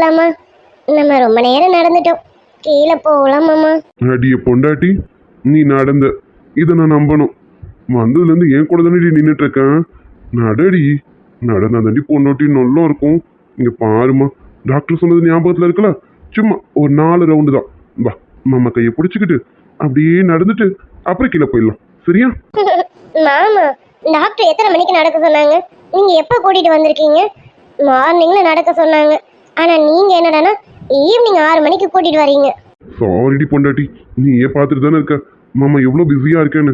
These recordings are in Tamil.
போகலாமா நம்ம ரொம்ப நேரம் நடந்துட்டோம். கீழே போகலாம் மாமா. அடிய பொண்டாட்டி நீ நடந்த இதை நான் நம்பணும். வந்ததுலேருந்து என் கூட தானே நின்றுட்டு இருக்கேன். நடடி நடந்தா தாண்டி பொண்டாட்டி நல்லா இருக்கும். இங்கே பாருமா டாக்டர் சொன்னது ஞாபகத்தில் இருக்கல சும்மா ஒரு நாலு ரவுண்டு தான். வா மாமா கையை பிடிச்சிக்கிட்டு அப்படியே நடந்துட்டு அப்புறம் கீழே போயிடலாம். சரியா? மாமா டாக்டர் எத்தனை மணிக்கு நடக்க சொன்னாங்க? நீங்க எப்போ கூட்டிட்டு வந்திருக்கீங்க? மார்னிங்ல நடக்க சொன்னாங்க. ஆனா நீங்க என்னடான்னா ஈவினிங் ஆறு மணிக்கு கூட்டிட்டு வரீங்க. சாரிடி பொண்டாட்டி நீ ஏன் பார்த்துட்டு தானே இருக்க? மாமா எவ்வளோ பிஸியாக இருக்கேன்னு.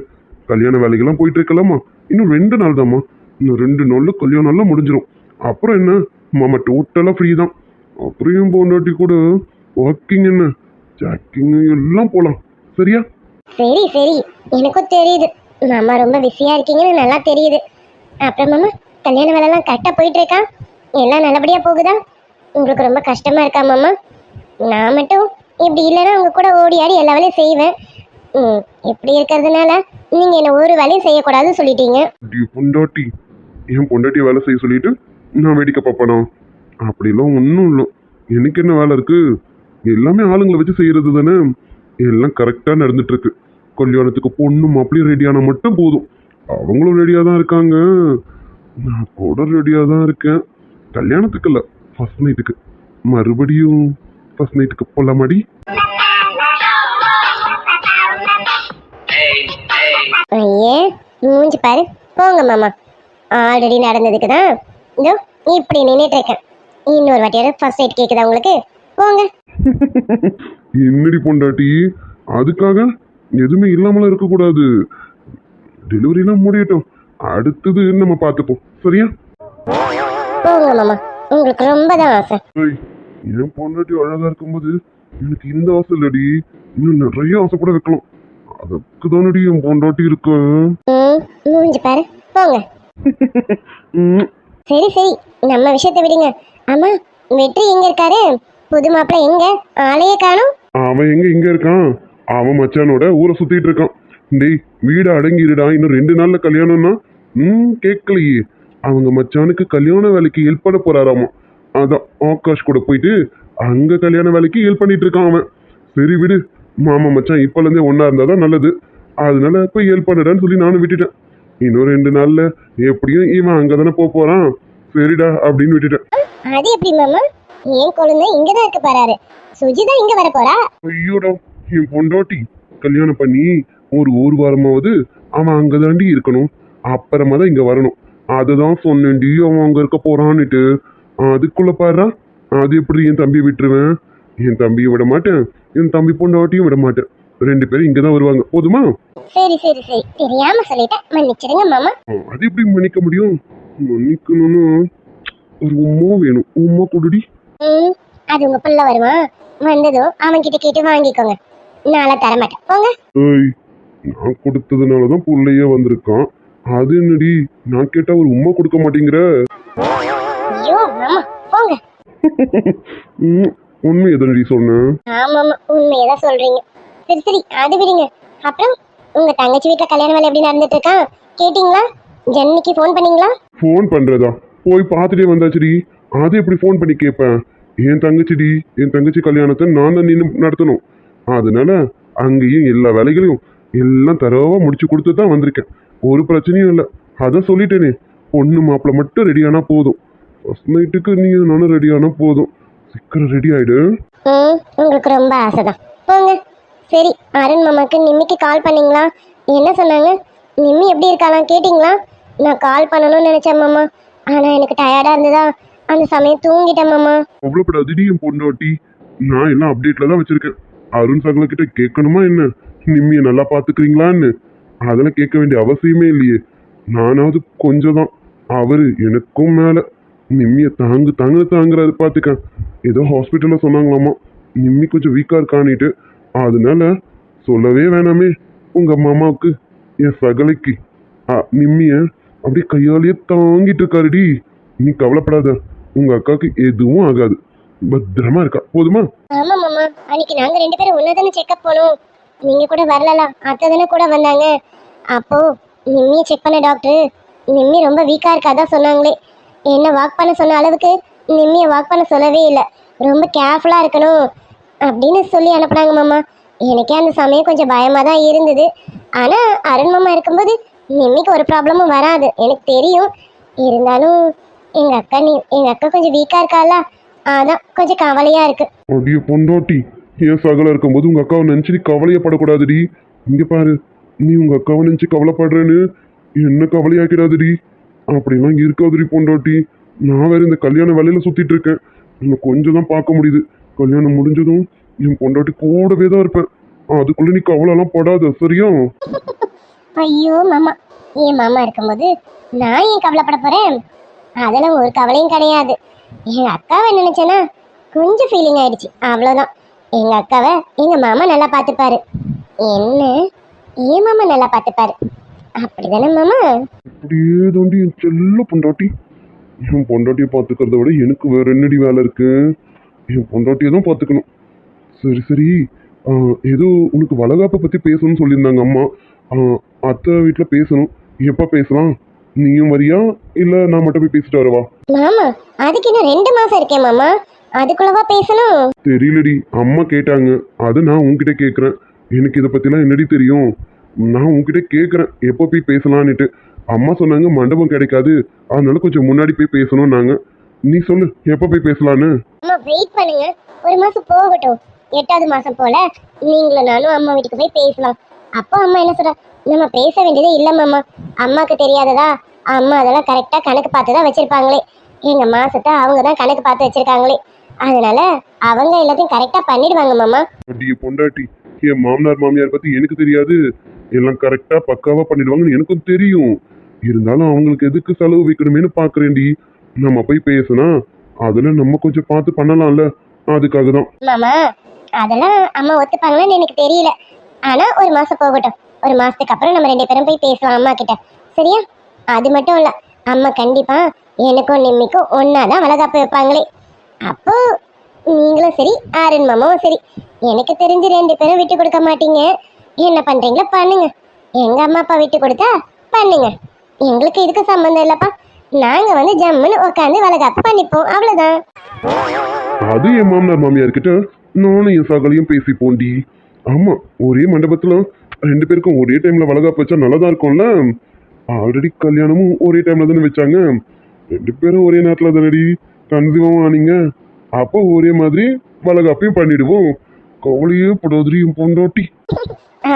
கல்யாண வேலைக்கெல்லாம் போயிட்டு இருக்கலாமா? இன்னும் ரெண்டு நாள் தாம்மா. இன்னும் ரெண்டு நாளில் கல்யாணம் எல்லாம் முடிஞ்சிடும் அப்புறம் என்ன? மாமா டோட்டலாக ஃப்ரீ தான். அப்புறம் பொண்டாட்டி கூட வாக்கிங் என்ன? ஜாக்கிங் எல்லாம் போகலாம் சரியா? சரி சரி. எனக்கும் தெரியுது. மாமா ரொம்ப பிஸியா இருக்கீங்கன்னு நல்லா தெரியுது. அப்புறம் மாமா கல்யாண வேலைலாம் கரெக்டாக போயிட்டு இருக்கா? எல்லாம் நல்லபடியா போகுதா? உங்களுக்கு ரொம்ப கஷ்டமாக இருக்கா மாமா? நான் மட்டும் இப்படி இல்லைன்னா உங்கள் கூட ஓடி ஆடி எல்லா வேலையும் செய்வேன். ம், இப்படி இருக்கிறதுனால நீங்கள் என்ன ஒரு வேலையும் செய்யக்கூடாதுன்னு சொல்லிட்டீங்க. பொண்டாட்டி. என் பொண்டாட்டி வேலை செய்ய சொல்லிட்டு நான் வேடிக்கை பார்ப்பேனா? அப்படிலாம் ஒன்றும் இல்லை. எனக்கு என்ன வேலை இருக்குது எல்லாமே ஆளுங்களை வச்சு செய்கிறது தானே? எல்லாம் கரெக்டாக நடந்துட்டுருக்கு. கல்யாணத்துக்கு பொண்ணு மாப்பிளையும் ரெடியானா மட்டும் போதும். அவங்களும் ரெடியாக தான் இருக்காங்க. நான் கூட ரெடியாக தான் இருக்கேன். கல்யாணத்துக்கு இல்லை. ஃபர்ஸ்ட் நைட்டுக்கு மறுபடியும் ஃபர்ஸ்ட் நைட்டுக்கு போகலாமாடி ஐயே மூஞ்சி பாரு. போங்க மாமா. ஆல்ரெடி நடந்ததுக்கு தான். இதோ இப்படி நின்றுட்டு இருக்கேன். இன்னொரு வாட்டியோட ஃபர்ஸ்ட் எய்ட் கேட்குதா உங்களுக்கு? போங்க. என்னடி பொண்டாட்டி? அதுக்காக எதுவுமே இல்லாமலாம் இருக்கக்கூடாது. டெலிவரிலாம் முடியட்டும் அடுத்தது நம்ம பார்த்துப்போம். சரியா? போங்க மாமா. உங்களுக்கு ரொம்ப தான் ஆசை என் பொண்டாட்டி அழகா இருக்கும்போது எனக்கு இந்த ஆசை இல்லடி. இன்னும் நிறைய ஆசை கூட வைக்கலாம் அதுக்கு தானடி என் பொண்டாட்டி இருக்க? மூஞ்சி பாரு. போங்க. சரி சரி. நம்ம விஷயத்தை விடுங்க. ஆமா வெற்றி எங்க இருக்காரு? புது மாப்பிள்ளை எங்க? ஆளையே காணும். அவன் எங்க இங்க இருக்கான்? அவன் மச்சானோட ஊரை சுத்திட்டு இருக்கான். டேய் வீடு அடங்கிடுடா இன்னும் ரெண்டு நாள்ல கல்யாணம்னா? ம் கேட்கலையே. அவங்க மச்சானுக்கு கல்யாண வேலைக்கு ஹெல்ப் பண்ண போறாராமா? அதான் ஆகாஷ் கூட போயிட்டு அங்க கல்யாண வேலைக்கு ஹெல்ப் பண்ணிட்டு இருக்கான் அவன். சரி விடு மாமா மச்சான் இப்பல இருந்தே ஒன்னா இருந்தாதான் நல்லது. அதனால போய் ஹெல்ப் பண்ணுடான்னு சொல்லி நானும் விட்டுட்டேன். இன்னும் ரெண்டு நாள்ல எப்படியும் இவன் அங்கதானே போக போறான். சரிடா அப்படின்னு விட்டுட்டேன். அது எப்படி மாமா? ஏன் குழந்தை இங்க தான் இருக்கு பாராரு சுஜிதா இங்க வர போறா? ஐயோடா என் பொண்டாட்டி. கல்யாணம் பண்ணி ஒரு ஒரு வாரமாவது அவன் அங்கே தாண்டி இருக்கணும். அப்புறமா தான் இங்கே வரணும். அதுதான் சொன்னேன்டி அவன் அங்கே இருக்க போறான்னுட்டு. அதுக்குள்ள பாரு அது எப்படி என் தம்பியை விட்டுருவேன்? என் தம்பியை விட மாட்டேன் என் தம்பி பொண்டாட்டியும் விட மாட்டேன். ரெண்டு பேரும் இங்கே தான் வருவாங்க. போதுமா? சரி சரி சரி. தெரியாம சொல்லிட்டேன். மன்னிச்சிடுங்க மாமா. அது எப்படி மன்னிக்க முடியும்? மன்னிக்கணும்னு ஒரு உம்மா வேணும். உம்மா கொடுடி. அது உங்க புள்ள வருமா? வந்ததும் அவன் கிட்ட கேட்டு வாங்கிக்கோங்க. நாளை தர மாட்டேன் போங்க. ஏய் நான் கொடுத்ததுனால தான் புள்ளையே வந்திருக்கான். அது என்னடி? நான் கேட்டா ஒரு உம்மா கொடுக்க மாட்டேங்கிற. உண்மை எதனடி சொன்னேன் ஆமாமா உண்மையதான் சொல்றீங்க. சரி சரி அது விடுங்க. அப்புறம் உங்க தங்கச்சி வீட்டுல கல்யாண வேலை எப்படி நடந்துட்டு இருக்கா கேட்டீங்களா? ஜென்னிக்கு ஃபோன் பண்ணீங்களா? ஃபோன் பண்றதா? போய் பார்த்துட்டே வந்தாச்சுடி. அது எப்படி ஃபோன் பண்ணி கேட்பேன் என் தங்கச்சிடி என் தங்கச்சி கல்யாணத்தை நான் தான் நின்று நடத்தணும். அதனால அங்கேயும் எல்லா வேலைகளையும் எல்லாம் தரவா முடிச்சு கொடுத்து தான் வந்திருக்கேன். ஒரு பிரச்சனையும் இல்லை. அதான் சொல்லிட்டேனே. பொண்ணு மாப்பிள்ளை மட்டும் ரெடியானா போதும். ஃபர்ஸ்ட் நைட்டுக்கு நீங்க நானும் ரெடியானா போதும். சீக்கிரம் ரெடி ஆயிடு. ம் உங்களுக்கு ரொம்ப ஆசைதான். போங்க. சரி அருண் மாமாக்கு நிம்மிக்கு கால் பண்ணீங்களா? என்ன சொன்னாங்க? நிம்மி எப்படி இருக்காளாம் கேட்டிங்களா? நான் கால் பண்ணணும்னு நினைச்சேன் மாமா. ஆனா எனக்கு டயர்டா இருந்ததா? அந்த சமயம் தூங்கிட்டேன் மாமா. அவ்வளோப்படாதடி என் பொண்டாட்டி. நான் எல்லாம் அப்டேட்ல தான் வச்சிருக்கேன். அருண் சகல கிட்ட கேட்கணுமா என்ன? நிம்மியை நல்லா பாத்துக்கிறீங்களான்னு. அதெல்லாம் கேட்க வேண்டிய அவசியமே இல்லையே. நானாவது கொஞ்சம் தான் அவர் எனக்கும் மேலே நிம்மியை தாங்கு தாங்கு தாங்குறாரு பார்த்துக்க ஏதோ ஹாஸ்பிட்டலில் சொன்னாங்களாமா. நிம்மி கொஞ்சம் வீக்காக இருக்கானிட்டு அதனால சொல்லவே வேணாமே. உங்கள் மாமாவுக்கு என் சகலைக்கு. நிம்மியை அப்படியே கையாலேயே தாங்கிட்டு இருக்காருடி. நீ கவலைப்படாத. உங்க அக்காவுக்கு எதுவும் ஆகாது. பத்திரமா இருக்கா. போதுமா? ஆமா மாமா. அன்னைக்கு நாங்க ரெண்டு பேரும் ஒன்னா தானே செக்அப் போனோம். நீங்க கூட வரலாம் அத்தை தானே கூட வந்தாங்க. அப்போ நிம்மியை செக் பண்ண டாக்டர் நிம்மி ரொம்ப வீக்கா இருக்காதான் சொன்னாங்களே. என்ன வாக் பண்ண சொன்ன அளவுக்கு நிம்மியை வாக் பண்ண சொல்லவே இல்லை. ரொம்ப கேர்ஃபுல்லா இருக்கணும் அப்படின்னு சொல்லி அனுப்புனாங்க மாமா. எனக்கே அந்த சமயம் கொஞ்சம் பயமாக தான் இருந்தது. ஆனால் அருண் மாமா இருக்கும்போது நிம்மிக்கு ஒரு ப்ராப்ளமும் வராது. எனக்கு தெரியும். இருந்தாலும் எங்கள் அக்கா நீ எங்கள் அக்கா கொஞ்சம் வீக்காக இருக்கால அதான் கொஞ்சம் கவலையாக இருக்குது பொண்டாட்டி. என் சகல இருக்கும்போது உங்கள் அக்காவை நினச்சி நீ கவலையப்படக்கூடாதுடி. இங்கே பாரு நீ உங்கள் அக்காவை நினச்சி கவலைப்படுறேன்னு என்ன கவலையாக்கிறாதுடி. அப்படிலாம் இருக்காதுடி பொண்டாட்டி. நான் வேற இந்த கல்யாண வேலையில் சுற்றிட்டு இருக்கேன். இன்னும் கொஞ்சம் தான் பார்க்க முடியுது. கல்யாணம் முடிஞ்சதும் என் பொண்டாட்டி கூடவே தான் இருப்பேன். அதுக்குள்ளே நீ கவலைலாம் படாத சரியா? ஐயோ மாமா. என் மாமா இருக்கும்போது நான் ஏன் கவலைப்பட போகிறேன் அதெல்லாம் ஒரு கவலையும் கிடையாது. எங்க அக்காவை நினச்சேன்னா கொஞ்சம் ஃபீலிங் ஆயிடுச்சு. அவ்வளோதான் எங்க அக்காவை எங்க மாமா நல்லா பார்த்துப்பாரு என்ன? என் மாமா நல்லா பார்த்துப்பாரு அப்படிதானே மாமா? அப்படியே தாண்டி என் செல்ல பொண்டாட்டி. என் பொண்டாட்டியை பார்த்துக்கிறத விட எனக்கு வேற என்னடி வேலை இருக்கு? என் பொண்டாட்டியை தான் பார்த்துக்கணும் சரி சரி. ஏதோ உனக்கு வளகாப்பை பற்றி பேசணும்னு சொல்லியிருந்தாங்க அம்மா. அத்தை வீட்டில் பேசணும். எப்போ பேசலாம்? நீயும் வரியா? இல்லை நான் மட்டும் போய் பேசிட்டு வரவா? மாமா அதுக்கு இன்னும் ரெண்டு மாசம் இருக்கேன் மாமா. அதுக்குள்ளவா பேசணும்? தெரியலடி. அம்மா கேட்டாங்க. அது நான் உன்கிட்ட கேட்குறேன் எனக்கு இதை பற்றிலாம் என்னடி தெரியும்? நான் உன்கிட்ட கேட்குறேன் எப்போ போய் பேசலான்னுட்டு. அம்மா சொன்னாங்க மண்டபம் கிடைக்காது. அதனால கொஞ்சம் முன்னாடி போய் பேசணும் நாங்கள் நீ சொல்லு எப்போ போய் பேசலான்னு? அம்மா வெயிட் பண்ணுங்க. ஒரு மாசம் போகட்டும். எட்டாவது மாசம் போல நீங்களும் நானும் அம்மா வீட்டுக்கு போய் பேசலாம். அப்போ அம்மா என்ன சொல்றா? நம்ம பேச வேண்டியதே இல்ல மாமா. அம்மாக்கு தெரியாததா? அம்மா அதெல்லாம் கரெக்டா கணக்கு பார்த்து தான் வச்சிருப்பாங்களே. எங்க மாசத்தை அவங்க தான் கணக்கு பார்த்து வச்சிருக்காங்களே. அதனால அவங்க எல்லாத்தையும் கரெக்டா பண்ணிடுவாங்க மாமா. அடியே பொண்டாட்டி என் மாமனார் மாமியார் பற்றி எனக்கு தெரியாது. எல்லாம் கரெக்டாக பக்காவாக பண்ணிடுவாங்கன்னு எனக்கும் தெரியும். இருந்தாலும் அவங்களுக்கு எதுக்கு செலவு வைக்கணுமேனு பார்க்குறேன்டி நம்ம போய் பேசினா அதில் நம்ம கொஞ்சம் பார்த்து பண்ணலாம்ல. அதுக்காக தான் மாமா அதெல்லாம் அம்மா ஒத்துப்பாங்களான்னு எனக்கு தெரியல. ஆனா ஒரு மாசம் போகட்டும். ஒரு மாசத்துக்கு அப்புறம் நம்ம ரெண்டு பேரும் போய் பேசலாம் அம்மா கிட்ட. சரியா? அது மட்டும் இல்ல அம்மா கண்டிப்பா எனக்கும் நிம்மிக்கும் ஒன்னாதான் வளகாப்பு வைப்பாங்களே. அப்போ நீங்களும் சரி ஆரன் மாமாவும் சரி. எனக்கு தெரிஞ்சு ரெண்டு பேரும் விட்டு கொடுக்க மாட்டீங்க. என்ன பண்றீங்களோ பண்ணுங்க. எங்க அம்மா அப்பா விட்டு கொடுத்தா பண்ணுங்க. எங்களுக்கு இதுக்கு சம்மந்தம் இல்லப்பா. நாங்க வந்து ஜம்முன்னு உட்காந்து வளகாப்பு பண்ணிப்போம். அவ்வளவுதான். அது என் மாமனார் மாமியார் கிட்ட நானும் என் சகலையும் பேசி போண்டி ஆமா ஒரே மண்டபத்துல ரெண்டு பேருக்கும் ஒரே டைம்ல வளகாப்பு வச்சா நல்லதா இருக்கும்ல. ஆல்ரெடி கல்யாணமும் ஒரே டைம்ல தானே வச்சாங்க. ரெண்டு பேரும் ஒரே நேரத்துல தானடி. கன்சீவாவும் ஆனீங்க அப்போ ஒரே மாதிரி வளகாப்பையும் பண்ணிடுவோம். கவலையே படாதுரி என் பொண்டாட்டி.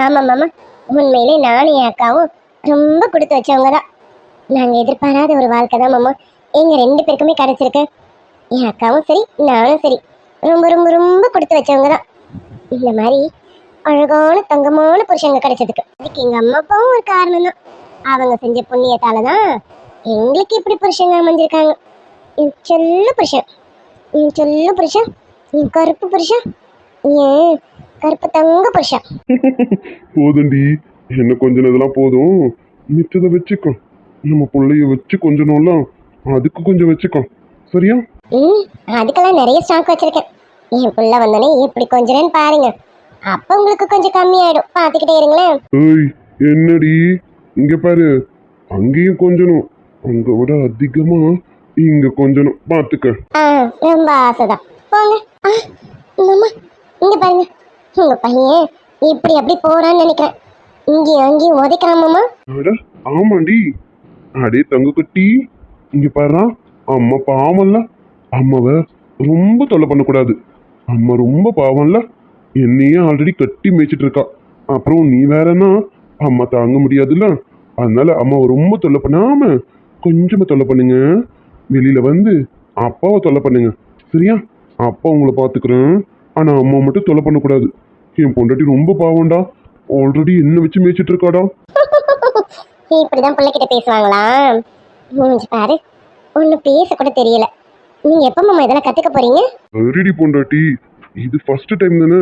ஆமா மாமா உண்மையிலே நானும் என் அக்காவும் ரொம்ப கொடுத்து வச்சவங்க தான் நாங்கள் எதிர்பாராத ஒரு வாழ்க்கை தான் மாமா எங்கள் ரெண்டு பேருக்குமே கிடச்சிருக்கு. என் அக்காவும் சரி நானும் சரி. ரொம்ப ரொம்ப ரொம்ப கொடுத்து வச்சவங்க தான் இந்த மாதிரி அழகான தங்கமான புருஷங்க கிடைச்சதுக்கு. அதுக்கு எங்க அம்மா அப்பாவும் ஒரு காரணம் தான் அவங்க செஞ்ச புண்ணியத்தால தான் எங்களுக்கு இப்படி புருஷங்க அமைஞ்சிருக்காங்க. என் செல்ல புருஷன். என் செல்ல புருஷன். என் கருப்பு புருஷன். ஏன் கருப்பு தங்க புருஷன். போதுண்டி. என்ன கொஞ்சம் இதெல்லாம் போதும். மிச்சதை வச்சுக்கோ. நம்ம பிள்ளைய வச்சு கொஞ்சணும்ல. அதுக்கு கொஞ்சம் வச்சுக்கோ. சரியா? ம் அதுக்கெல்லாம் நிறைய ஸ்டாக் வச்சிருக்கேன். என் புள்ள வந்தோடனே எப்படி கொஞ்சம் பாருங்க. அப்போ உங்களுக்கு கொஞ்சம் கம்மியாயிடும். பார்த்துக்கிட்டே இருங்களேன். ஏய் என்னடி? இங்க பாரு. அங்கேயும் கொஞ்சணும். அங்க விட அதிகமா இங்க கொஞ்சணும் பாத்துக்க. ரொம்ப ஆசைதான். போங்க. இங்க பாருங்க. உங்க பையன் இப்படி அப்படி போறான்னு நினைக்கிறேன். இங்கேயும் அங்கேயும் உதைக்கிறான் மாமா அட ஆமாண்டி. அடே தங்க குட்டி இங்க பாரு அம்மா பாவம்ல. அம்மாவை ரொம்ப தொல்லை பண்ணக்கூடாது. அம்மா ரொம்ப பாவம்ல. என்னையே ஆல்ரெடி கட்டி மேய்ச்சிட்டு இருக்கா. அப்புறம் நீ வேறனா அம்மா தாங்க முடியாதுல்ல. அதனால அம்மாவை ரொம்ப தொல்லை பண்ணாம கொஞ்சமா தொல்லை பண்ணுங்க. வெளியில வந்து அப்பாவை தொல்லை பண்ணுங்க. சரியா? அப்பா உங்களை பாத்துக்கிறேன் ஆனா அம்மா மட்டும் தொல்லை பண்ணக்கூடாது. என் பொண்டாட்டி ரொம்ப பாவம்டா. ஆல்ரெடி என்ன வச்சு மேய்ச்சிட்டு இருக்காடா. இப்படிதான் பிள்ளைகிட்ட பேசுவாங்களா? மூஞ்சி பாரு. ஒன்றும் பேச கூட தெரியல. நீங்க எப்போ மாமா இதெல்லாம் கத்துக்க போறீங்க? சரிடி பொண்டாட்டி. இது ஃபர்ஸ்ட் டைம் தானே.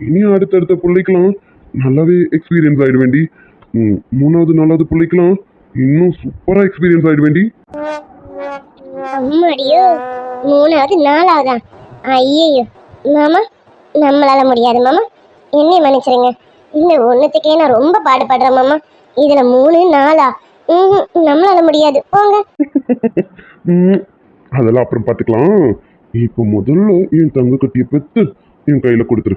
இனி அடுத்தடுத்த பிள்ளைக்கெல்லாம் நல்லாவே எக்ஸ்பீரியன்ஸ் ஆயிட வேண்டி ம், மூணாவது நாலாவது பிள்ளைக்கெல்லாம் இன்னும் சூப்பரா எக்ஸ்பீரியன்ஸ் ஆயிட வேண்டி அம்மாடியோ? மூணாவது நாலாவதா? ஐயையோ. மாமா நம்மளால முடியாது மாமா. என்னை மன்னிச்சிருங்க. இந்த ஒன்றுத்துக்கே நான் ரொம்ப பாடுபடுறேன் மாமா. இதுல மூணு நாலா? ம் நம்மளால முடியாது. போங்க. அதெல்லாம் அப்புறம் பார்த்துக்கலாம் இப்போ முதல்ல என் தங்க கட்டிய பெத்து என் கையில கொடுத்துரு.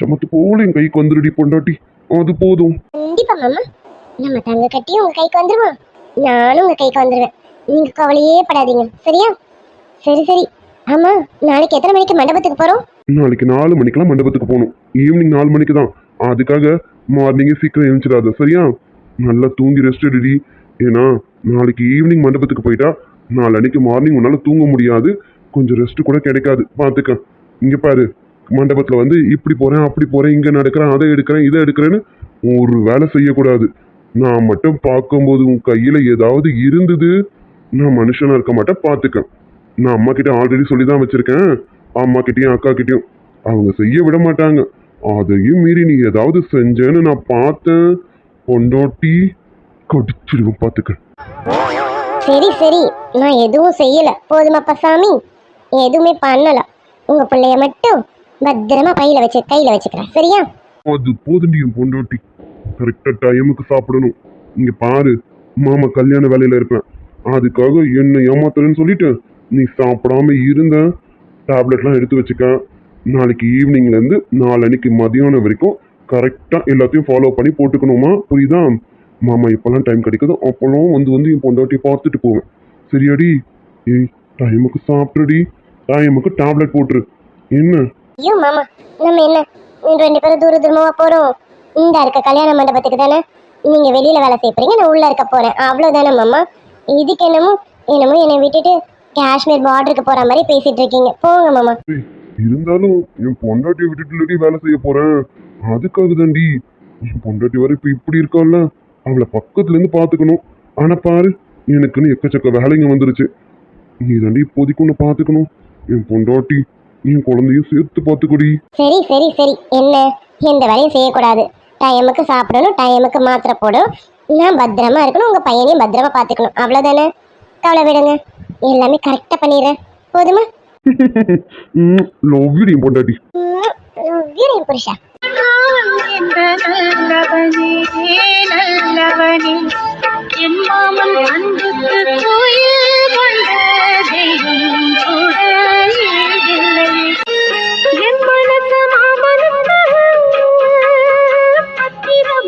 சமத்து போல என் கைக்கு வந்துடுடி பொண்டாட்டி. அது போதும். கண்டிப்பா மாமா. நம்ம தங்க கட்டி உங்க கைக்கு வந்துருவோம். நானும் உங்க கைக்கு வந்துருவேன். நீங்க கவலையே படாதீங்க. சரியா? சரி சரி. ஆமா நாளைக்கு எத்தனை மணிக்கு மண்டபத்துக்கு போறோம்? நாளைக்கு நாலு மணிக்கெல்லாம் மண்டபத்துக்கு போகணும். ஈவினிங் நாலு மணிக்கு தான். அதுக்காக மார்னிங்கே சீக்கிரம் எழுந்திராத சரியா? நல்லா தூங்கி ரெஸ்ட் எடுடி. ஏன்னா நாளைக்கு ஈவினிங் மண்டபத்துக்கு போயிட்டா நாளன்னைக்கு மார்னிங் உன்னால தூங்க முடியாது. கொஞ்சம் ரெஸ்ட் கூட கிடைக்காது. பார்த்துக்க இங்கே பாரு. மண்டபத்தில் வந்து இப்படி போகிறேன் அப்படி போகிறேன் இங்கே நடக்கிறேன் அதை எடுக்கிறேன் இதை எடுக்கிறேன்னு ஒரு வேலை செய்யக்கூடாது. நான் மட்டும் பார்க்கும்போது உன் கையில் ஏதாவது இருந்தது? நான் மனுஷனா இருக்க மாட்டேன் பார்த்துக்க நான் அம்மா கிட்ட ஆல்ரெடி சொல்லி தான் வச்சிருக்கேன். அம்மா கிட்டயும் அக்கா கிட்டயும். அவங்க செய்ய விட மாட்டாங்க. அதையும் மீறி நீ ஏதாவது செஞ்சேன்னு நான் பார்த்தேன். பொண்டோட்டி கடிச்சிருவேன் பார்த்துக்க சரி சரி. நான் எதுவும் செய்யல. போதுமாப்பா சாமி எதுவுமே பண்ணல. உங்க பிள்ளைய மட்டும் பத்திரமா பையில வச்சு கையில வச்சுக்கிறேன். சரியா? அது போதுண்டி என் பொண்டோட்டி. கரெக்டா டைமுக்கு சாப்பிடணும். இங்க பாரு மாமா கல்யாண வேலையில இருப்பேன். அதுக்காக என்ன ஏமாத்துறேன்னு சொல்லிட்டு நீ சாப்பிடாம இருந்த டேப்லெட்லாம் எடுத்து வச்சுக்க. நாளைக்கு ஈவினிங்லேருந்து நாளன்னைக்கு மதியானம் வரைக்கும் கரெக்டாக எல்லாத்தையும் ஃபாலோ பண்ணி போட்டுக்கணுமா? புரியுதா? மாமா இப்போல்லாம் டைம் கிடைக்குது. அப்போல்லாம் வந்து வந்து என் பொண்டாட்டி பார்த்துட்டு போவேன். சரியாடி? ஏய் டைமுக்கு சாப்பிடுடி. டைமுக்கு டேப்லெட் போட்டுரு. என்ன? ஐயோ மாமா நம்ம என்ன? ரெண்டு பேரும் தூர தூரமாக போகிறோம் இந்த இருக்க கல்யாண மண்டபத்துக்கு தானே? நீங்கள் வெளியில் வேலை செய்ய போகிறீங்க நான் உள்ளே இருக்க போகிறேன் அவ்வளோதானே மாமா? இதுக்கு என்னமோ என்னமோ என்னை விட்டுட்டு காஷ்மீர் பார்டருக்கு போற மாதிரி பேசிட்டு இருக்கீங்க. போங்க மாமா. இருந்தாலும் என் பொண்டாட்டியை விட்டுட்டு வேலை செய்ய போறேன் அதுக்காக தாண்டி என் பொண்டாட்டி வர இப்ப இப்படி இருக்கால அவளை பக்கத்துல இருந்து பாத்துக்கணும் ஆனா பாரு எனக்குன்னு எக்கச்சக்க வேலைங்க வந்துருச்சு. நீ தாண்டி இப்போதைக்கு ஒன்று பாத்துக்கணும் என் பொண்டாட்டி என் குழந்தையும் சேர்த்து பாத்துக்கொடி சரி சரி சரி. என்ன? எந்த வேலையும் செய்யக்கூடாது. டைமுக்கு சாப்பிடணும் டைமுக்கு மாத்திரை போடணும். நான் பத்திரமா இருக்கணும் உங்க பையனையும் பத்திரமா பாத்துக்கணும் அவ்வளவுதானே? கவலை விடுங்க. எல்லாமே கரெக்டா பண்ணிடுறேன். போதுமா? லவ் யூ என் பொண்டாட்டி. வீடு புருஷா. என்ற நல்லவனே நல்லவனே. என் மாமன் அன்புக்கு கோயில் கொண்ட தெய்வம்.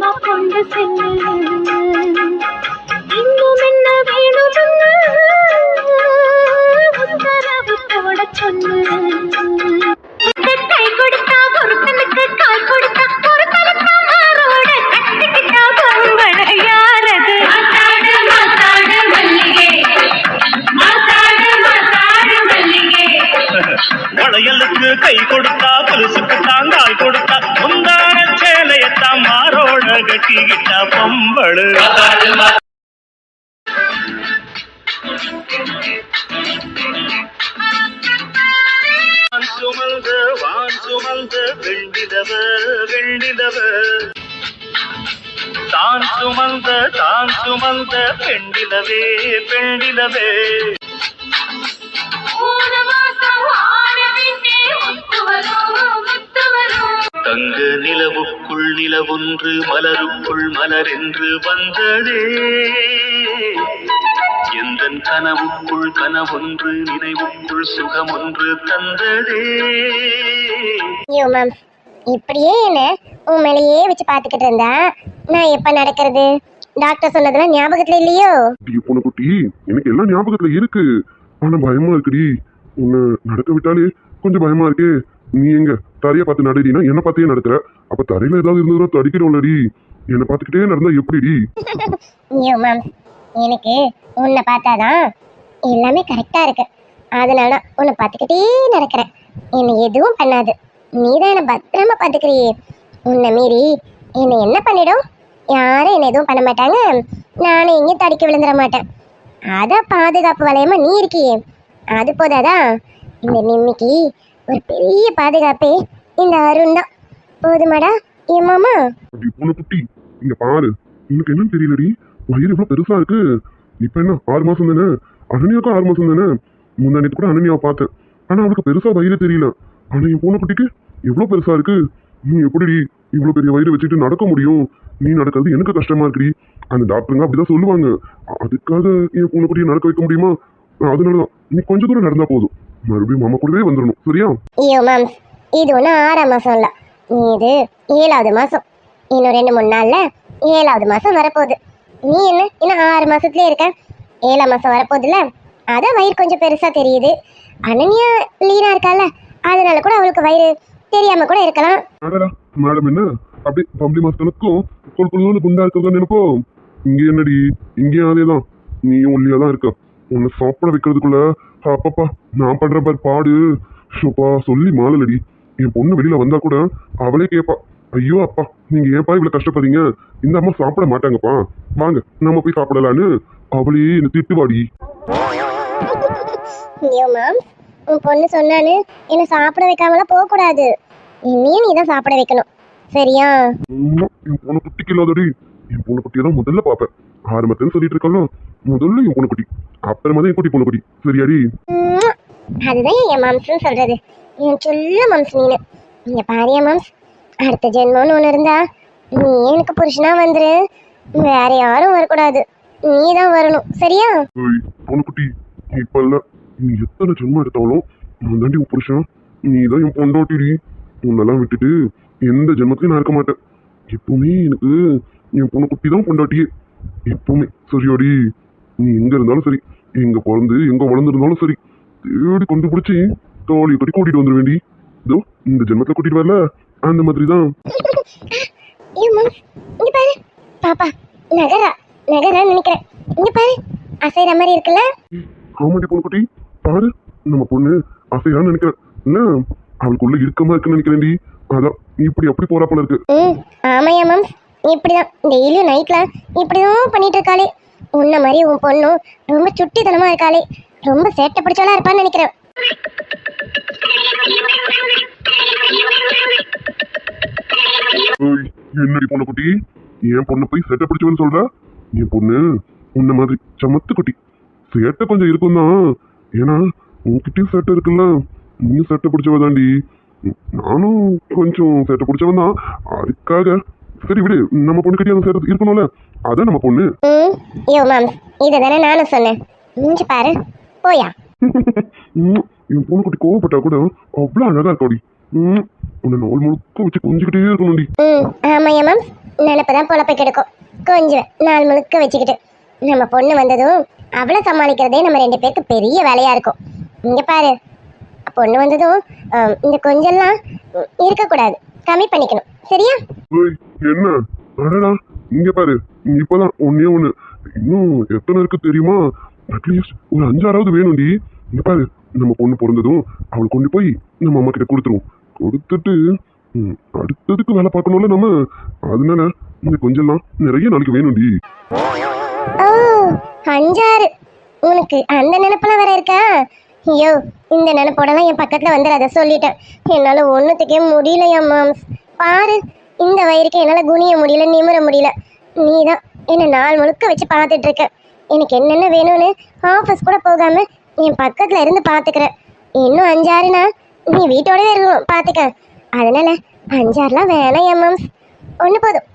அம்மா கொண்டு செல்லு இன்னும் என்ன வேணும் தங்க நிலவுக்குள் நிலவொன்று மலருக்குள் மலர் என்று வந்ததே. எந்தன் கனவுக்குள் கனவொன்று நினைவுக்குள் சுகமொன்று தந்ததே. மேம் இப்படியே என்ன? உன் மேலேயே வச்சு பாத்துக்கிட்டு இருந்தா? நான் எப்ப நடக்கிறது? டாக்டர் சொன்னதெல்லாம் ஞாபகத்துல இல்லையோ? குட்டி பொண்ணு குட்டி எனக்கு எல்லாம் ஞாபகத்துல இருக்கு. ஆனா பயமா இருக்குடி. உன்னை நடக்க விட்டாலே கொஞ்சம் பயமா இருக்கே. நீ எங்க தரைய பார்த்து நடடினா என்ன பார்த்தே நடக்கிற அப்ப தரையில ஏதாவது இருந்ததுன்னா தடிக்கணும்லடி. என்னை பார்த்துக்கிட்டே நடந்தா எப்படிடி? ஐயோ மேம் எனக்கு உன்னை பார்த்தாதான் எல்லாமே கரெக்டா இருக்கு. அதனால தான் உன்னை பார்த்துக்கிட்டே நடக்கிறேன். என்னை எதுவும் பண்ணாது. நீ தான் என்னை பத்திரமா பார்த்துக்கிறியே. உன்னை மீறி என்னை என்ன பண்ணிடும்? யாரும் என்னை எதுவும் பண்ண மாட்டாங்க. நானும் எங்கேயும் தடிக்க விழுந்துட மாட்டேன். அதான் பாதுகாப்பு வளையமா நீ இருக்கியே. அது போதாதா? இந்த நிம்மிக்கு ஒரு பெரிய பாதுகாப்பே இந்த அருண் தான். போதுமாடா என் மாமா? அப்படி பூனை குட்டி இங்க பாரு. உனக்கு என்னன்னு தெரியலடி? வயிறு எவ்வளவு பெருசா இருக்கு. இப்ப என்ன ஆறு மாசம் தானே? அனன்யாவுக்கும் ஆறு மாசம் தானே? முந்தானத்து கூட அனன்யாவை பார்த்தேன். ஆனா அவளுக்கு பெருசா வயிறு தெரியல. ஆனா என் பூனை குட்டிக்கு எவ்வளவு பெருசா இருக்கு? நீ எப்படி இவ்வளவு பெரிய வயிறு வச்சுட்டு நடக்க முடியும்? நீ நடக்கிறது எனக்கு கஷ்டமா இருக்குடி. அந்த டாக்டருங்க அப்படிதான் சொல்லுவாங்க. அதுக்காக என் பூனை குட்டியை நடக்க வைக்க முடியுமா? அதனாலதான். நீ கொஞ்ச தூரம் நடந்தா போதும். மறுபடியும் மாமா கூடவே வந்துடணும் சரியா? ஐயோ மாம்ஸ் இது ஒன்றும் ஆறாம் மாதம் இல்லை. இது ஏழாவது மாதம் இன்னும் ரெண்டு மூணு நாளில் ஏழாவது மாதம் வரப்போகுது. நீ என்ன? இன்னும் ஆறு மாசத்துலயே இருக்க. ஏழாம் மாதம் வரப்போகுதுல்ல? அதான் வயிறு கொஞ்சம் பெருசாக தெரியுது. அனன்யா லீனா இருக்கால. அதனால கூட அவளுக்கு வயிறு தெரியாம கூட இருக்கலாம். மேடம் என்ன? அப்படி பப்ளி மாஸ்டனுக்கும் கொல் கொல்லுன்னு குண்டா இருக்கிறதா நினைப்போம் இங்கே என்னடி? இங்கேயும் அதேதான். நீயும் ஒல்லியாக தான் இருக்க. உன்னை சாப்பிட வைக்கிறதுக்குள்ள அப்பப்பா நான் பண்ற பாரு பாடு. ஷோப்பா சொல்லி மாலலடி என் பொண்ணு வெளியில வந்தா கூட அவளே கேட்பா ஐயோ அப்பா நீங்க ஏன்ப்பா இவ்வளவு கஷ்டப்படுறீங்க? இந்த அம்மா சாப்பிட மாட்டாங்கப்பா. வாங்க நம்ம போய் சாப்பிடலான்னு அவளே என்ன திட்டுவாடி. உன் பொண்ணு சொன்னான்னு என்ன சாப்பிட வைக்காமலாம் போகக்கூடாது. இனியும் நீ தான் சாப்பிட வைக்கணும். சரியா? என் பொண்ணு குட்டிக்கு இல்லாதடி என் பொண்ணு குட்டியை தான் முதல்ல பார்ப்பேன். ஆரம்பத்துன்னு சொல்லிட்டு இருக்கல முதல்ல என் பொண்ணு குட்டி. அப்புறமா தான் என் குட்டி பொண்ணு குட்டி. சரியாடி. அதுதான் என் மாம்ஸ்னு சொல்றது? என் சொல்ல மாம்ஸ் நீனு. இங்க பாரியா மாம்ஸ் அடுத்த ஜென்மம்னு ஒன்று இருந்தா நீ எனக்கு புருஷனா வந்துரு. வேற யாரும் வரக்கூடாது. நீ தான் வரணும். சரியா? பொண்ணு குட்டி இப்ப இல்ல. நீ எத்தனை ஜென்மம் எடுத்தாலும் நான் தாண்டி உன் புருஷன். நீ தான் என் பொண்டாட்டிடி. உன்னெல்லாம் விட்டுட்டு எந்த ஜென்மத்திலையும் நான் இருக்க மாட்டேன். எப்பவுமே எனக்கு என் பொண்ணு குட்டி தான் பொண்டாட்டியே. எப்பவுமே. சரியாடி. நீ எங்க இருந்தாலும் சரி. எங்க பிறந்து எங்க வளர்ந்துருந்தாலும் சரி. தேடி கொண்டு பிடிச்சி தோழி கட்டி கூட்டிட்டு வந்துட வேண்டி இதோ இந்த ஜென்மத்துல கூட்டிட்டு வரல. அந்த மாதிரி தான் பாப்பா நகரா நகரா நினைக்கிறேன். இங்க பாரு. அசைற மாதிரி இருக்குல்ல? ஆமாடி பொண்ணு குட்டி பாரு நம்ம பொண்ணு அசையான்னு நினைக்கிறேன். இல்ல அவளுக்குள்ள இறுக்கமா இருக்குன்னு நினைக்கிறேன்டி. அதான் இப்படி அப்படி போறா போல இருக்கு? ம் ஆமாயா மாம்ஸ் இப்படிதான். டெய்லியும் நைட்ல இப்படிதான் பண்ணிட்டு இருக்காளே உன்ன மாதிரி உன் பொண்ணும் ரொம்ப சுட்டித்தனமா இருக்காளே. ரொம்ப சேட்டை பிடிச்சவளா இருப்பான்னு நினைக்கிறேன். ஏய், என்னடி பொண்ணு குட்டி? என் பொண்ணு போய் சேட்டை பிடிச்சவன்னு சொல்ற? என் பொண்ணு உன்ன மாதிரி சமத்து குட்டி. சேட்டை கொஞ்சம் இருக்கும் தான் ஏன்னா உன்கிட்டயும் சேட்டை இருக்குல்ல. நீயும் சேட்டை பிடிச்சவ தாண்டி நானும் கொஞ்சம் சேட்டை பிடிச்சவன் தான் அதுக்காக சரி விடு நம்ம பொண்ணுக்கிட்டே அந்த சேட்டை இருக்கணும்ல. அதான் நம்ம பொண்ணு. யோ மாம்ஸ் இதை தானே நானும் சொன்னேன். மூஞ்சி பாரு போயா. என் பொண்ணு குட்டி கோவப்பட்டா கூட அவ்வளோ அழகா இருக்காடி உன்னை நாள் முழுக்க வச்சு கொஞ்சிக்கிட்டே இருக்கணும்டி. ஆமாயா மாம்ஸ் நினப்பு தான் பொழப்ப கெடுக்கும். கொஞ்சம் நாள் முழுக்க வச்சுக்கிட்டு. நம்ம பொண்ணு வந்ததும் அவளை சமாளிக்கிறதே நம்ம ரெண்டு பேருக்கு பெரிய வேலையா இருக்கும். இங்க பாரு பொண்ணு வந்ததும் இந்த கொஞ்செல்லாம் ம், இருக்கக்கூடாது. கம்மி பண்ணிக்கணும். சரியா? என்ன? அடடா இங்க பாரு. இப்பதான் ஒன்னே ஒண்ணு. இன்னும் எத்தனை இருக்கு தெரியுமா? அட்லீஸ்ட் ஒரு அஞ்சாறாவது வேணும்டி. இங்க பாரு நம்ம பொண்ணு பிறந்ததும் அவளை கொண்டு போய் நம்ம அம்மா கிட்ட கொடுத்துருவோம். கொடுத்துட்டு அடுத்ததுக்கு வேலை பார்க்கணும்ல நம்ம. அதனால இந்த கொஞ்சம்லாம் நிறைய நாளைக்கு வேணும்டி. அஞ்சாறு. உனக்கு அந்த நினைப்பெல்லாம் வேற இருக்கா? ஐயோ இந்த நினைப்போடலாம் என் பக்கத்தில் வந்துடாத சொல்லிட்டேன். என்னால் ஒன்றுத்துக்கே முடியலையா மாம்ஸ். பாரு இந்த வயிறுக்கு என்னால் குனிய முடியல நிமிர முடியல. நீ தான் என்னை நாள் முழுக்க வச்சு பார்த்துட்டு இருக்க எனக்கு என்னென்ன வேணும்னு ஆஃபீஸ் கூட போகாம என் பக்கத்தில் இருந்து பாத்துக்கிற இன்னும் அஞ்சாறுனா நீ வீட்டோடவே இருக்கணும் பார்த்துக்க. அதனால அஞ்சாறுலாம் வேணாம் என் மாம்ஸ். ஒன்று போதும்.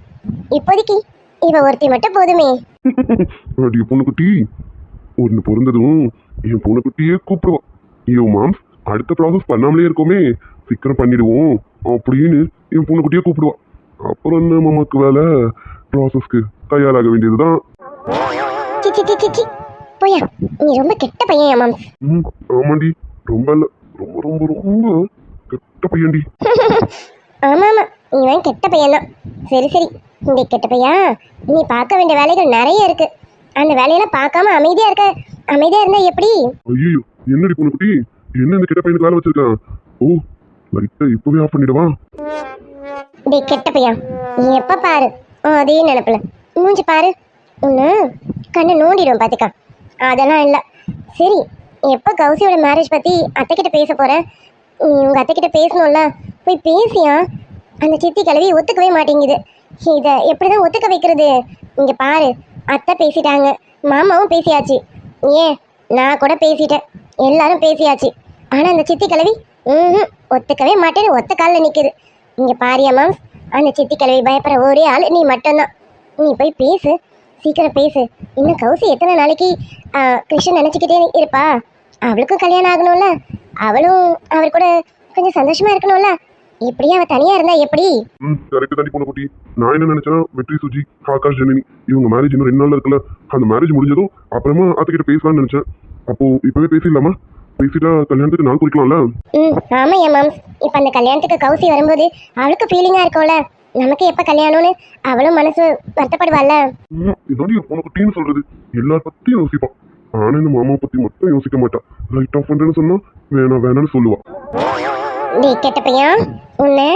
இப்போதைக்கு இவ ஒருத்தி மட்டும் போதுமே. பொண்ணுக்குட்டி ஒன்று பிறந்ததும் என் பொண்ணுக்குட்டியே கூப்பிடுவா. ஐயோ மாம்ஸ் அடுத்த ப்ராசஸ் பண்ணாமலே இருக்கோமே. சீக்கிரம் பண்ணிடுவோம். அப்படின்னு என் பொண்ணுக்குட்டியே கூப்பிடுவா. அப்புறம் என்ன மாமாக்கு வேலை? ப்ராசஸ்க்கு தயாராக வேண்டியதுதான். போயா நீ ரொம்ப கெட்ட பையன் மாம்ஸ் ம் ஆமாண்டி. ரொம்ப இல்ல. ரொம்ப ரொம்ப ரொம்ப கெட்ட பையன்டி. ஆமா ஆமா இவன் கெட்ட பையன் தான் சரி சரி. இந்த கெட்ட பையா? நீ பார்க்க வேண்டிய வேலைகள் நிறைய இருக்கு. அந்த வேலையெல்லாம் பார்க்காம அமைதியா இருக்க. அமைதியா இருந்தா எப்படி? ஐயோ என்னடி பொண்ணுக்குட்டி என்ன இந்த கெட்ட பையனுக்கு வேலை வச்சிருக்கான் ஓ லைட்டை இப்பவே ஆஃப் பண்ணிடுவா? டே கெட்ட பையன். நீ எப்ப பாரு? அதே நினைப்புல. மூஞ்சி பாரு. ஒன்று கண்ணை நோண்டிடும் பாத்துக்கா. அதெல்லாம் இல்லை. சரி எப்போ கௌசியோட மேரேஜ் பற்றி அத்தைக்கிட்ட பேச போற? நீ உங்கள் அத்தைக்கிட்ட பேசணும்ல. போய் பேசியா? அந்த சித்தி கிழவி ஒத்துக்கவே மாட்டேங்குது. இத எப்படிதான் ஒத்துக்க வைக்கிறது? இங்க பாரு. அத்தை பேசிட்டாங்க. மாமாவும் பேசியாச்சு. ஏன்? நான் கூட பேசிட்டேன். எல்லாரும் பேசியாச்சு. ஆனால் அந்த சித்தி கிழவி ம் ஒத்துக்கவே மாட்டேன்னு ஒத்த காலில் நிற்குது இங்கே பாரியா மாம்ஸ் அந்த சித்தி கிழவி பயப்படுற ஒரே ஆள் நீ மட்டும்தான். நீ போய் பேசு. சீக்கிரம் பேசு. இன்னும் கௌசி எத்தனை நாளைக்கு கிருஷ்ணன் நினச்சிக்கிட்டே இருப்பா? அவளுக்கும் கல்யாணம் ஆகணும்ல. அவளும் அவர் கூட கொஞ்சம் சந்தோஷமாக இருக்கணும்ல. இப்படியே அவ தனியா இருந்தா எப்படி? ம் கரெக்ட் தாண்டி பொண்ணு குட்டி. நான் என்ன நினைச்சேன்னா வெற்றி சுஜி ஆகாஷ் ஜனனி இவங்க மேரேஜ் இன்னும் ரெண்டு நாள்ல இருக்குல்ல. அந்த மேரேஜ் முடிஞ்சதும் அப்புறமா அத்தைக்கிட்ட பேசலாம்னு நினைச்சேன். அப்போ இப்பவே பேசிடலாமா? பேசிட்டா கல்யாணத்துக்கு நாள் குறிக்கலாம்ல? ம் ஆமா என் மாம்ஸ் இப்போ அந்த கல்யாணத்துக்கு கௌசி வரும்போது அவளுக்கு ஃபீலிங்கா இருக்கும்ல. நமக்கு எப்ப கல்யாணம்னு அவளும் மனசு வருத்தப்படுவாள்ல. ம், இதாண்டி ஒரு பொண்ணு குட்டின்னு சொல்றது. எல்லார் பத்தியும் யோசிப்பான் ஆனா இந்த மாமாவை பத்தி மட்டும் யோசிக்க மாட்டான் லைட் ஆஃப் பண்றேன்னு சொன்னா வேணாம் வேணாம்னு சொல்லுவா. டேய் கெட்ட பையன். உன்னை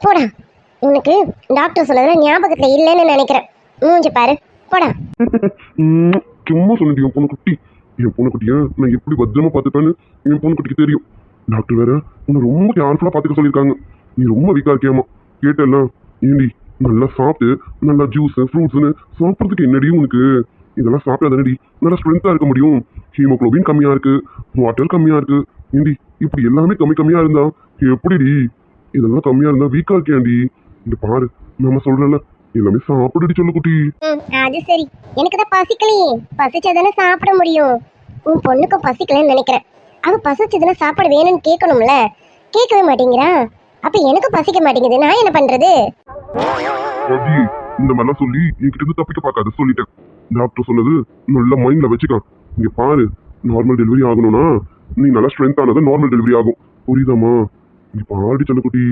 போடா. உனக்கு டாக்டர் சொன்னதுல ஞாபகத்தில் இல்லைன்னு நினைக்கிறேன். மூஞ்சி பாரு. போடா. சும்மா சொன்னடி என் பொண்ணு குட்டி என் பொண்ணு நான் எப்படி பத்திரமா பார்த்துப்பேன்னு என் பொண்ணு குட்டிக்கு தெரியும். டாக்டர் வேற உன்னை ரொம்ப கேர்ஃபுல்லாக பார்த்துக்க சொல்லியிருக்காங்க. நீ ரொம்ப வீக்காக இருக்கியாமா? கேட்டெல்லாம் ஏண்டி நல்லா சாப்பிட்டு நல்லா ஜூஸ் ஃப்ரூட்ஸ்னு சாப்பிட்றதுக்கு என்னடி உனக்கு? இதெல்லாம் சாப்பிட்டா தானடி நல்லா ஸ்ட்ரென்த்தா இருக்க முடியும். ஹீமோக்ளோபின் கம்மியா இருக்கு வாட்டர் கம்மியா இருக்கு. ஏண்டி இப்படி எல்லாமே கம்மி கம்மியா இருந்தா எப்படிடி? இதெல்லாம் கம்மியா இருந்தா வீக்கா இருக்கியாண்டி? இந்த பாரு நம்ம சொல்றல எல்லாமே சாப்பிடுடி சொல்லு குட்டி. அது சரி. எனக்கு தான் பசிக்கலையே. பசிச்சதானே சாப்பிட முடியும். உன் பொண்ணுக்கும் பசிக்கலன்னு நினைக்கிறேன். அவ பசிச்சதுன்னா சாப்பாடு வேணும்னு கேட்கணும்ல. கேட்கவே மாட்டேங்கிறா. அப்ப எனக்கு பசிக்க மாட்டேங்குது. நான் என்ன பண்றது? இந்த மாதிரிலாம் சொல்லி என்கிட்ட இருந்து தப்பிக்க பார்க்காத. சொல்லிட்டேன். டாக்டர் சொன்னது நல்ல மைண்ட்ல வச்சுக்க. இங்க பாரு நார்மல் டெலிவரி ஆகணும்னா நீ நல்லா ஸ்ட்ரென்த் ஆனது நார்மல் டெலிவரி ஆகும். புரியுதாம்மா? நீ பாடி குட்டி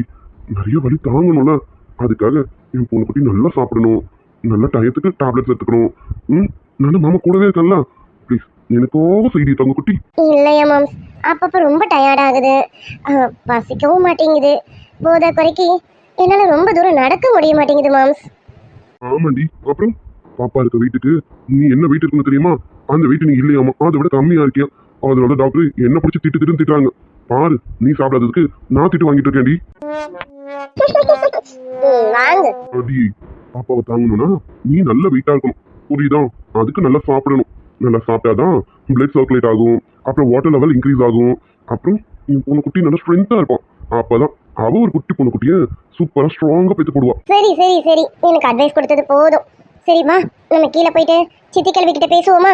நிறைய வலி தாங்கணும்ல. அதுக்காக என் பொண்ணு குட்டி நல்லா சாப்பிடணும். நல்ல டயத்துக்கு டேப்லெட்ஸ் எடுத்துக்கணும். ம் நல்ல மாமா கூடவே இருக்கல ப்ளீஸ் எனக்காக செய்தி தங்க குட்டி. இல்லையா மாம்ஸ் அப்பப்போ ரொம்ப டயர்ட் ஆகுது. அஹ், பசிக்கவும் மாட்டேங்குது. போதை குறைக்கி என்னால் ரொம்ப தூரம் நடக்க முடிய மாட்டேங்குது மாம்ஸ் ஆமாண்டி அப்புறம்? பாப்பா இருக்க வீட்டுக்கு நீ என்ன வெயிட் இருக்குன்னு தெரியுமா? அந்த வெயிட் நீ இல்லையாமா? அதை விட கம்மியா இருக்கியா? அதனால டாக்டர் என்ன பிடிச்சி திட்டு திட்டுன்னு திட்டுறாங்க. பாரு நீ சாப்பிடாததுக்கு நான் திட்டு வாங்கிட்டு இருக்கேன்டி. அடி பாப்பாவை தாங்கணும்னா நீ நல்ல வெயிட்டா இருக்கணும். புரியுதா? அதுக்கு நல்லா சாப்பிடணும். நல்லா சாப்பிட்டாதான் பிளட் சர்க்குலேட் ஆகும். அப்புறம் வாட்டர் லெவல் இன்க்ரீஸ் ஆகும். அப்புறம் என் பொண்ணு குட்டி நல்லா ஸ்ட்ரென்த்தா இருப்பான். அப்பதான் அவ ஒரு குட்டி பொண்ணு குட்டிய சூப்பரா ஸ்ட்ராங்கா பெத்து போடுவா சரி சரி சரி. எனக்கு அட்வைஸ் கொடுத்தது போதும். சரிம்மா நம்ம கீழே போயிட்டு சித்தி கிழவி கிட்ட பேசுவோமா?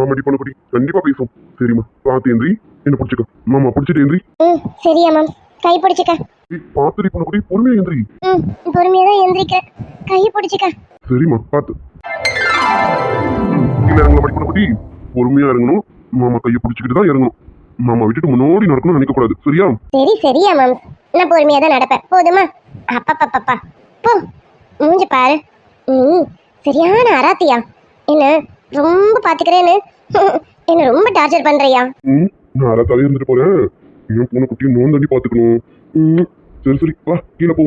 ஆமாடி பொண்ணு குட்டி கண்டிப்பா பேசும் சரிம்மா பார்த்து எந்திரி என்ன பிடிச்சிக்க. மாமா பிடிச்சிட்டு எந்திரி ம் சரியா மேம். கை பிடிச்சிக்க. பார்த்துடி பொண்ணு குட்டி பொறுமையா எந்திரி ம் பொறுமையாக தான் எந்திரிக்கிறேன் கை பிடிச்சிக்க. சரிம்மா பார்த்து. ம், கீழே இறங்கல படி பொண்ணு குட்டி பொறுமையா இறங்கணும். மாமா கையை பிடிச்சிக்கிட்டு தான் இறங்கணும். மாமா விட்டுட்டு முன்னாடி நடக்கணும்னு நினைக்க கூடாது சரியா? சரி சரியா மேம். நான் பொறுமையாக தான் நடப்பேன். போதுமா? அப்பப்பப்பப்பா. போ. மூஞ்சி பாரு. ம் சரியான அராத்தியா. என்ன ரொம்ப பாத்துக்கிறேன்னு? என்ன ரொம்ப டார்ச்சர் பண்ணுறியா ம் நான் அறத்தாவே இருந்துட்டு போறேன். இன்னும் பூனை குட்டியும் நோன் தண்ணி பார்த்துக்கணும் சரி சரி வா கீழே போ.